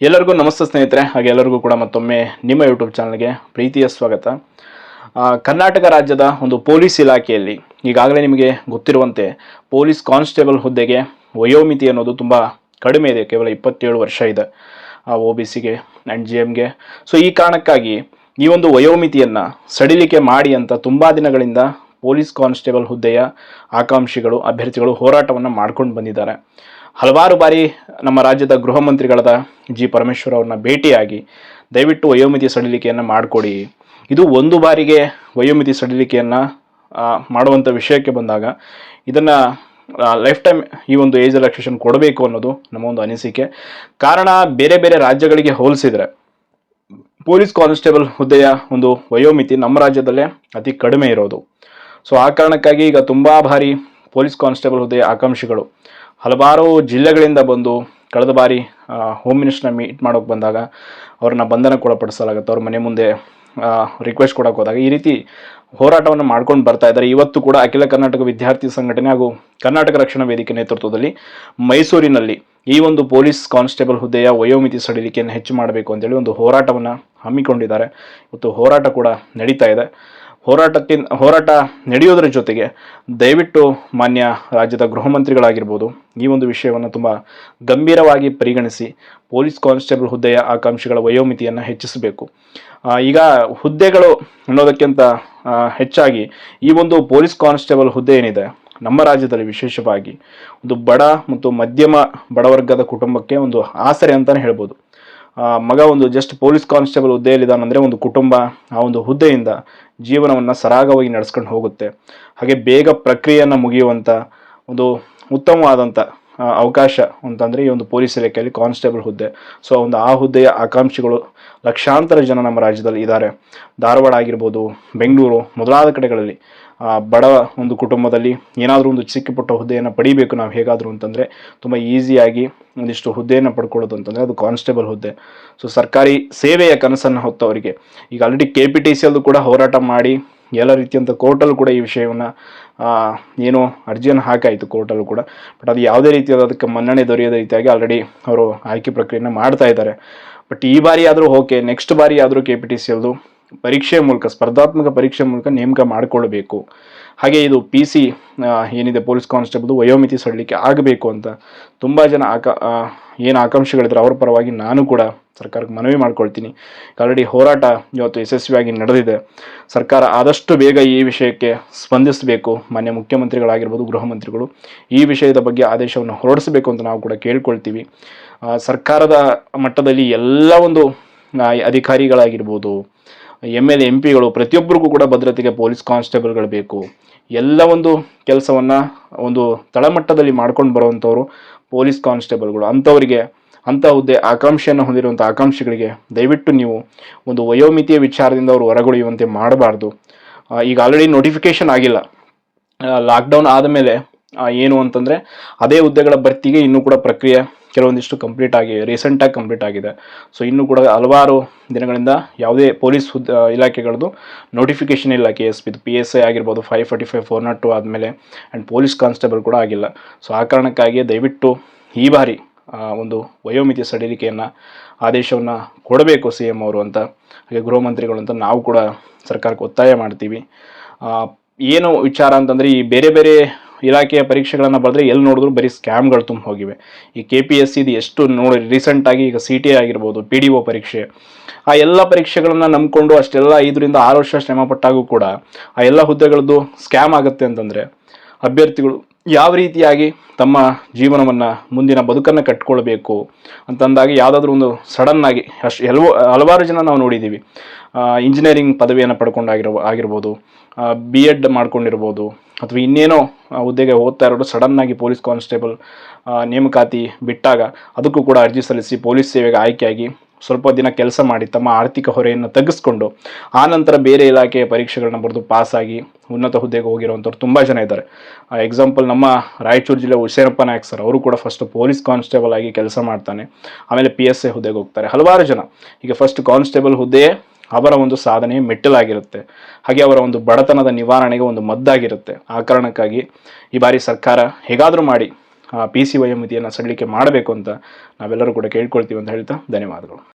ಎಲ್ಲರಿಗೂ ನಮಸ್ತೆ ಸ್ನೇಹಿತರೆ, ಹಾಗೆ ಎಲ್ಲರಿಗೂ ಕೂಡ ಮತ್ತೊಮ್ಮೆ ನಿಮ್ಮ ಯೂಟ್ಯೂಬ್ ಚಾನಲ್ಗೆ ಪ್ರೀತಿಯ ಸ್ವಾಗತ. ಕರ್ನಾಟಕ ರಾಜ್ಯದ ಒಂದು ಪೊಲೀಸ್ ಇಲಾಖೆಯಲ್ಲಿ ಈಗಾಗಲೇ ನಿಮಗೆ ಗೊತ್ತಿರುವಂತೆ ಪೊಲೀಸ್ ಕಾನ್ಸ್ಟೇಬಲ್ ಹುದ್ದೆಗೆ ವಯೋಮಿತಿ ಅನ್ನೋದು ತುಂಬ ಕಡಿಮೆ ಇದೆ, ಕೇವಲ ಇಪ್ಪತ್ತೇಳು ವರ್ಷ ಇದೆ ಒ ಬಿ ಸಿಗೆ ಆ್ಯಂಡ್ ಜಿ ಎಮ್ಗೆ ಸೊ ಈ ಕಾರಣಕ್ಕಾಗಿ ಈ ಒಂದು ವಯೋಮಿತಿಯನ್ನು ಸಡಿಲಿಕೆ ಮಾಡಿ ಅಂತ ತುಂಬ ದಿನಗಳಿಂದ ಪೊಲೀಸ್ ಕಾನ್ಸ್ಟೇಬಲ್ ಹುದ್ದೆಯ ಆಕಾಂಕ್ಷಿಗಳು, ಅಭ್ಯರ್ಥಿಗಳು ಹೋರಾಟವನ್ನು ಮಾಡ್ಕೊಂಡು ಬಂದಿದ್ದಾರೆ. ಹಲವಾರು ಬಾರಿ ನಮ್ಮ ರಾಜ್ಯದ ಗೃಹ ಮಂತ್ರಿಗಳಾದ ಜಿ ಪರಮೇಶ್ವರ್ ಅವ್ರನ್ನ ಭೇಟಿಯಾಗಿ ದಯವಿಟ್ಟು ವಯೋಮಿತಿ ಸಡಿಲಿಕೆಯನ್ನು ಮಾಡಿಕೊಡಿ. ಇದು ಒಂದು ಬಾರಿಗೆ ವಯೋಮಿತಿ ಸಡಿಲಿಕೆಯನ್ನು ಮಾಡುವಂಥ ವಿಷಯಕ್ಕೆ ಬಂದಾಗ ಇದನ್ನು ಲೈಫ್ ಟೈಮ್ ಈ ಒಂದು ಏಜ್ ರಿಲ್ಯಾಕ್ಸೇಷನ್ ಕೊಡಬೇಕು ಅನ್ನೋದು ನಮ್ಮ ಒಂದು ಅನಿಸಿಕೆ. ಕಾರಣ ಬೇರೆ ಬೇರೆ ರಾಜ್ಯಗಳಿಗೆ ಹೋಲಿಸಿದರೆ ಪೊಲೀಸ್ ಕಾನ್ಸ್ಟೇಬಲ್ ಹುದ್ದೆಯ ಒಂದು ವಯೋಮಿತಿ ನಮ್ಮ ರಾಜ್ಯದಲ್ಲೇ ಅತಿ ಕಡಿಮೆ ಇರೋದು. ಸೊ ಆ ಕಾರಣಕ್ಕಾಗಿ ಈಗ ತುಂಬ ಬಾರಿ ಪೊಲೀಸ್ ಕಾನ್ಸ್ಟೇಬಲ್ ಹುದ್ದೆಯ ಆಕಾಂಕ್ಷಿಗಳು ಹಲವಾರು ಜಿಲ್ಲೆಗಳಿಂದ ಬಂದು ಕಳೆದ ಬಾರಿ ಹೋಮ್ ಮಿನಿಸ್ಟರ್ನ ಮೀಟ್ ಮಾಡೋಕೆ ಬಂದಾಗ ಅವ್ರನ್ನ ಬಂಧನಕ್ಕೊಳಪಡಿಸಲಾಗುತ್ತೆ ಅವ್ರ ಮನೆ ಮುಂದೆ ರಿಕ್ವೆಸ್ಟ್ ಕೊಡೋಕೆ ಹೋದಾಗ ಈ ರೀತಿ ಹೋರಾಟವನ್ನು ಮಾಡ್ಕೊಂಡು ಬರ್ತಾ ಇದ್ದಾರೆ. ಇವತ್ತು ಕೂಡ ಅಖಿಲ ಕರ್ನಾಟಕ ವಿದ್ಯಾರ್ಥಿ ಸಂಘಟನೆ ಹಾಗೂ ಕರ್ನಾಟಕ ರಕ್ಷಣಾ ವೇದಿಕೆ ನೇತೃತ್ವದಲ್ಲಿ ಮೈಸೂರಿನಲ್ಲಿ ಈ ಒಂದು ಪೊಲೀಸ್ ಕಾನ್ಸ್ಟೇಬಲ್ ಹುದ್ದೆಯ ವಯೋಮಿತಿ ಸಡಿಲಿಕೆಯನ್ನು ಹೆಚ್ಚು ಮಾಡಬೇಕು ಅಂತೇಳಿ ಒಂದು ಹೋರಾಟವನ್ನು ಹಮ್ಮಿಕೊಂಡಿದ್ದಾರೆ. ಇವತ್ತು ಹೋರಾಟ ಕೂಡ ನಡೀತಾ ಇದೆ. ಹೋರಾಟಕ್ಕಿಂತ ಹೋರಾಟ ನಡೆಯೋದ್ರ ಜೊತೆಗೆ ದಯವಿಟ್ಟು ಮಾನ್ಯ ರಾಜ್ಯದ ಗೃಹ ಈ ಒಂದು ವಿಷಯವನ್ನು ತುಂಬ ಗಂಭೀರವಾಗಿ ಪರಿಗಣಿಸಿ ಪೊಲೀಸ್ ಕಾನ್ಸ್ಟೇಬಲ್ ಹುದ್ದೆಯ ಆಕಾಂಕ್ಷಿಗಳ ವಯೋಮಿತಿಯನ್ನು ಹೆಚ್ಚಿಸಬೇಕು. ಈಗ ಹುದ್ದೆಗಳು ಅನ್ನೋದಕ್ಕಿಂತ ಹೆಚ್ಚಾಗಿ ಈ ಒಂದು ಪೊಲೀಸ್ ಕಾನ್ಸ್ಟೇಬಲ್ ಹುದ್ದೆ ಏನಿದೆ, ನಮ್ಮ ರಾಜ್ಯದಲ್ಲಿ ವಿಶೇಷವಾಗಿ ಒಂದು ಬಡ ಮತ್ತು ಮಧ್ಯಮ ಬಡವರ್ಗದ ಕುಟುಂಬಕ್ಕೆ ಒಂದು ಆಸರೆ ಅಂತಲೇ ಹೇಳ್ಬೋದು. ಮಗ ಒಂದು ಜಸ್ಟ್ ಪೊಲೀಸ್ ಕಾನ್ಸ್ಟೇಬಲ್ ಹುದ್ದೆಯಲ್ಲಿದ್ದಾನಂದರೆ ಒಂದು ಕುಟುಂಬ, ಆ ಒಂದು ಹುದ್ದೆಯಿಂದ ಜೀವನವನ್ನು ಸರಾಗವಾಗಿ ನಡೆಸ್ಕೊಂಡು ಹೋಗುತ್ತೆ. ಹಾಗೆ ಬೇಗ ಪ್ರಕ್ರಿಯೆಯನ್ನು ಮುಗಿಯುವಂಥ ಒಂದು ಉತ್ತಮವಾದಂಥ ಅವಕಾಶ ಅಂತಂದರೆ ಈ ಒಂದು ಪೊಲೀಸ್ ಇಲಾಖೆಯಲ್ಲಿ ಕಾನ್ಸ್ಟೇಬಲ್ ಹುದ್ದೆ. ಸೊ ಒಂದು ಆ ಹುದ್ದೆಯ ಆಕಾಂಕ್ಷಿಗಳು ಲಕ್ಷಾಂತರ ಜನ ನಮ್ಮ ರಾಜ್ಯದಲ್ಲಿ ಇದ್ದಾರೆ. ಧಾರವಾಡ ಆಗಿರ್ಬೋದು, ಬೆಂಗಳೂರು ಮೊದಲಾದ ಕಡೆಗಳಲ್ಲಿ ಬಡ ಒಂದು ಕುಟುಂಬದಲ್ಲಿ ಏನಾದರೂ ಒಂದು ಚಿಕ್ಕಪುಟ್ಟ ಹುದ್ದೆಯನ್ನು ಪಡಿಬೇಕು ನಾವು ಹೇಗಾದರೂ ಅಂತಂದರೆ ತುಂಬ ಈಸಿಯಾಗಿ ಒಂದಿಷ್ಟು ಹುದ್ದೆಯನ್ನು ಪಡ್ಕೊಳ್ಳೋದು ಅಂತಂದರೆ ಅದು ಕಾನ್ಸ್ಟೇಬಲ್ ಹುದ್ದೆ. ಸೊ ಸರ್ಕಾರಿ ಸೇವೆಯ ಕನಸನ್ನು ಹೊತ್ತವರಿಗೆ ಈಗ ಆಲ್ರೆಡಿ ಕೆ ಪಿ ಟಿ ಕೂಡ ಹೋರಾಟ ಮಾಡಿ ಎಲ್ಲ ರೀತಿಯಂಥ ಕೋರ್ಟಲ್ಲಿ ಕೂಡ ಈ ವಿಷಯವನ್ನು ಏನು ಅರ್ಜಿಯನ್ನು ಹಾಕಾಯಿತು ಕೋರ್ಟಲ್ಲಿ ಕೂಡ. ಬಟ್ ಅದು ಯಾವುದೇ ರೀತಿಯಾದ ಅದಕ್ಕೆ ಮನ್ನಣೆ ದೊರೆಯದ ರೀತಿಯಾಗಿ ಆಲ್ರೆಡಿ ಅವರು ಆಯ್ಕೆ ಪ್ರಕ್ರಿಯೆಯನ್ನು ಮಾಡ್ತಾ ಇದ್ದಾರೆ. ಬಟ್ ಈ ಬಾರಿ ಆದರೂ ಓಕೆ ನೆಕ್ಸ್ಟ್ ಬಾರಿ ಆದರೂ ಕೆ ಪಿ ಟಿ ಸಿಯಲ್ಲೂ ಪರೀಕ್ಷೆ ಮೂಲಕ, ಸ್ಪರ್ಧಾತ್ಮಕ ಪರೀಕ್ಷೆ ಮೂಲಕ ನೇಮಕ ಮಾಡಿಕೊಳ್ಳಬೇಕು ಹಾಗೆ ಇದು ಪಿ ಸಿ ಏನಿದೆ ಪೊಲೀಸ್ ಕಾನ್ಸ್ಟೇಬಲ್ ವಯೋಮಿತಿ ಸಡಲಿಕ್ಕೆ ಆಗಬೇಕು ಅಂತ ತುಂಬ ಜನ ಆಕ ಏನು ಆಕಾಂಕ್ಷೆಗಳಿದ್ರೆ ಅವ್ರ ಪರವಾಗಿ ನಾನು ಕೂಡ ಸರ್ಕಾರಕ್ಕೆ ಮನವಿ ಮಾಡ್ಕೊಳ್ತೀನಿ. ಆಲ್ರೆಡಿ ಹೋರಾಟ ಇವತ್ತು ಯಶಸ್ವಿಯಾಗಿ ನಡೆದಿದೆ. ಸರ್ಕಾರ ಆದಷ್ಟು ಬೇಗ ಈ ವಿಷಯಕ್ಕೆ ಸ್ಪಂದಿಸಬೇಕು. ಮಾನ್ಯ ಮುಖ್ಯಮಂತ್ರಿಗಳಾಗಿರ್ಬೋದು ಗೃಹ ಮಂತ್ರಿಗಳು ಈ ವಿಷಯದ ಬಗ್ಗೆ ಆದೇಶವನ್ನು ಹೊರಡಿಸಬೇಕು ಅಂತ ನಾವು ಕೂಡ ಕೇಳ್ಕೊಳ್ತೀವಿ. ಸರ್ಕಾರದ ಮಟ್ಟದಲ್ಲಿ ಎಲ್ಲ ಒಂದು ಅಧಿಕಾರಿಗಳಾಗಿರ್ಬೋದು ಎಂ ಎಲ್ ಎಂ ಪಿಗಳು ಪ್ರತಿಯೊಬ್ಬರಿಗೂ ಕೂಡ ಭದ್ರತೆಗೆ ಪೊಲೀಸ್ ಕಾನ್ಸ್ಟೇಬಲ್ಗಳು ಬೇಕು. ಎಲ್ಲ ಒಂದು ಕೆಲಸವನ್ನು ಒಂದು ತಳಮಟ್ಟದಲ್ಲಿ ಮಾಡ್ಕೊಂಡು ಬರುವಂಥವ್ರು ಪೊಲೀಸ್ ಕಾನ್ಸ್ಟೇಬಲ್ಗಳು. ಅಂಥವರಿಗೆ ಅಂಥ ಹುದ್ದೆ ಆಕಾಂಕ್ಷೆಯನ್ನು ಹೊಂದಿರುವಂಥ ಆಕಾಂಕ್ಷೆಗಳಿಗೆ ದಯವಿಟ್ಟು ನೀವು ಒಂದು ವಯೋಮಿತಿಯ ವಿಚಾರದಿಂದ ಅವರು ಹೊರಗುಳಿಯುವಂತೆ ಮಾಡಬಾರ್ದು. ಈಗ ಆಲ್ರೆಡಿ ನೋಟಿಫಿಕೇಶನ್ ಆಗಿಲ್ಲ. ಲಾಕ್ಡೌನ್ ಆದಮೇಲೆ ಏನು ಅಂತಂದರೆ, ಅದೇ ಹುದ್ದೆಗಳ ಭರ್ತಿಗೆ ಇನ್ನೂ ಕೂಡ ಪ್ರಕ್ರಿಯೆ ಕೆಲವೊಂದಿಷ್ಟು ಕಂಪ್ಲೀಟ್ ಆಗಿ ರೀಸೆಂಟಾಗಿ ಕಂಪ್ಲೀಟ್ ಆಗಿದೆ. ಸೊ ಇನ್ನೂ ಕೂಡ ಹಲವಾರು ದಿನಗಳಿಂದ ಯಾವುದೇ ಪೊಲೀಸ್ ಇಲಾಖೆಗಳದ್ದು ನೋಟಿಫಿಕೇಶನ್ ಇಲ್ಲ ಕೆ ಎಸ್ ಪಿದು ಪಿ ಎಸ್ ಐ ಆಗಿರ್ಬೋದು five forty five four nought two ಆದಮೇಲೆ ಆ್ಯಂಡ್ ಪೊಲೀಸ್ ಕಾನ್ಸ್ಟೇಬಲ್ ಕೂಡ ಆಗಿಲ್ಲ. ಸೊ ಆ ಕಾರಣಕ್ಕಾಗಿ ದಯವಿಟ್ಟು ಈ ಬಾರಿ ಒಂದು ವಯೋಮಿತಿ ಸಡಿಲಿಕೆಯನ್ನು, ಆದೇಶವನ್ನು ಕೊಡಬೇಕು ಸಿ ಎಂ ಅವರು ಅಂತ, ಹಾಗೆ ಗೃಹ ಮಂತ್ರಿಗಳು ಅಂತ ನಾವು ಕೂಡ ಸರ್ಕಾರಕ್ಕೆ ಒತ್ತಾಯ ಮಾಡ್ತೀವಿ. ಏನು ವಿಚಾರ ಅಂತಂದರೆ ಈ ಬೇರೆ ಬೇರೆ ಇಲಾಖೆಯ ಪರೀಕ್ಷೆಗಳನ್ನು ಬರೆದ್ರೆ ಎಲ್ಲಿ ನೋಡಿದ್ರು ಬರೀ ಸ್ಕ್ಯಾಮ್ಗಳು ತುಂಬ ಹೋಗಿವೆ. ಈ ಕೆ ಪಿ ಎಸ್ ಸಿದು ಎಷ್ಟು ನೋಡಿ ರೀಸೆಂಟಾಗಿ ಈಗ ಸಿ ಟಿ ಆಗಿರ್ಬೋದು ಪಿ ಡಿ ಒ ಪರೀಕ್ಷೆ, ಆ ಎಲ್ಲ ಪರೀಕ್ಷೆಗಳನ್ನು ನಂಬಿಕೊಂಡು ಅಷ್ಟೆಲ್ಲ ಐದರಿಂದ ಆರು ವರ್ಷ ಶ್ರಮ ಪಟ್ಟಾಗೂ ಕೂಡ ಆ ಎಲ್ಲ ಹುದ್ದೆಗಳದ್ದು ಸ್ಕ್ಯಾಮ್ ಆಗುತ್ತೆ ಅಂತಂದರೆ ಅಭ್ಯರ್ಥಿಗಳು ಯಾವ ರೀತಿಯಾಗಿ ತಮ್ಮ ಜೀವನವನ್ನು ಮುಂದಿನ ಬದುಕನ್ನು ಕಟ್ಕೊಳ್ಬೇಕು ಅಂತಂದಾಗ ಯಾವುದಾದ್ರೂ ಒಂದು ಸಡನ್ನಾಗಿ ಅಷ್ಟು ಎಲ್ವೋ, ಹಲವಾರು ಜನ ನಾವು ನೋಡಿದ್ದೀವಿ ಇಂಜಿನಿಯರಿಂಗ್ ಪದವಿಯನ್ನು ಪಡ್ಕೊಂಡಾಗಿರೋ ಆಗಿರ್ಬೋದು ಬಿ ಎಡ್ ಮಾಡ್ಕೊಂಡಿರ್ಬೋದು, ಅಥವಾ ಇನ್ನೇನೋ ಹುದ್ದೆಗೆ ಹೋಗ್ತಾ ಇರೋರು ಸಡನ್ನಾಗಿ ಪೊಲೀಸ್ ಕಾನ್ಸ್ಟೇಬಲ್ ನೇಮಕಾತಿ ಬಿಟ್ಟಾಗ ಅದಕ್ಕೂ ಕೂಡ ಅರ್ಜಿ ಸಲ್ಲಿಸಿ ಪೊಲೀಸ್ ಸೇವೆಗೆ ಆಯ್ಕೆಯಾಗಿ ಸ್ವಲ್ಪ ದಿನ ಕೆಲಸ ಮಾಡಿ ತಮ್ಮ ಆರ್ಥಿಕ ಹೊರೆಯನ್ನು ತಗ್ಗಿಸ್ಕೊಂಡು ಆನಂತರ ನಂತರ ಬೇರೆ ಇಲಾಖೆಯ ಪರೀಕ್ಷೆಗಳನ್ನ ಬರೆದು ಪಾಸಾಗಿ ಉನ್ನತ ಹುದ್ದೆಗೆ ಹೋಗಿರುವಂಥವ್ರು ತುಂಬ ಜನ ಇದ್ದಾರೆ. ಎಕ್ಸಾಂಪಲ್ ನಮ್ಮ ರಾಯಚೂರು ಜಿಲ್ಲೆ ಹುಸೇನಪ್ಪ ನಾಯಕ್ ಸರ್ ಅವರು ಕೂಡ ಫಸ್ಟ್ ಪೊಲೀಸ್ ಕಾನ್ಸ್ಟೇಬಲ್ ಆಗಿ ಕೆಲಸ ಮಾಡ್ತಾನೆ, ಆಮೇಲೆ ಪಿ ಎಸ್ ಎ ಹುದ್ದೆಗೆ ಹೋಗ್ತಾರೆ. ಹಲವಾರು ಜನ. ಈಗ ಫಸ್ಟ್ ಕಾನ್ಸ್ಟೇಬಲ್ ಹುದ್ದೆಯೇ ಅವರ ಒಂದು ಸಾಧನೆ ಮೆಟ್ಟಿಲಾಗಿರುತ್ತೆ. ಹಾಗೆ ಅವರ ಒಂದು ಬಡತನದ ನಿವಾರಣೆಗೆ ಒಂದು ಮದ್ದಾಗಿರುತ್ತೆ. ಆ ಕಾರಣಕ್ಕಾಗಿ ಈ ಬಾರಿ ಸರ್ಕಾರ ಹೇಗಾದರೂ ಮಾಡಿ ಪಿ ಸಿ ವಯೋಮಿತಿಯನ್ನು ಸಡಿಲಿಕೆ ಮಾಡಬೇಕು ಅಂತ ನಾವೆಲ್ಲರೂ ಕೂಡ ಕೇಳ್ಕೊಳ್ತೀವಿ ಅಂತ ಹೇಳ್ತಾ ಧನ್ಯವಾದಗಳು.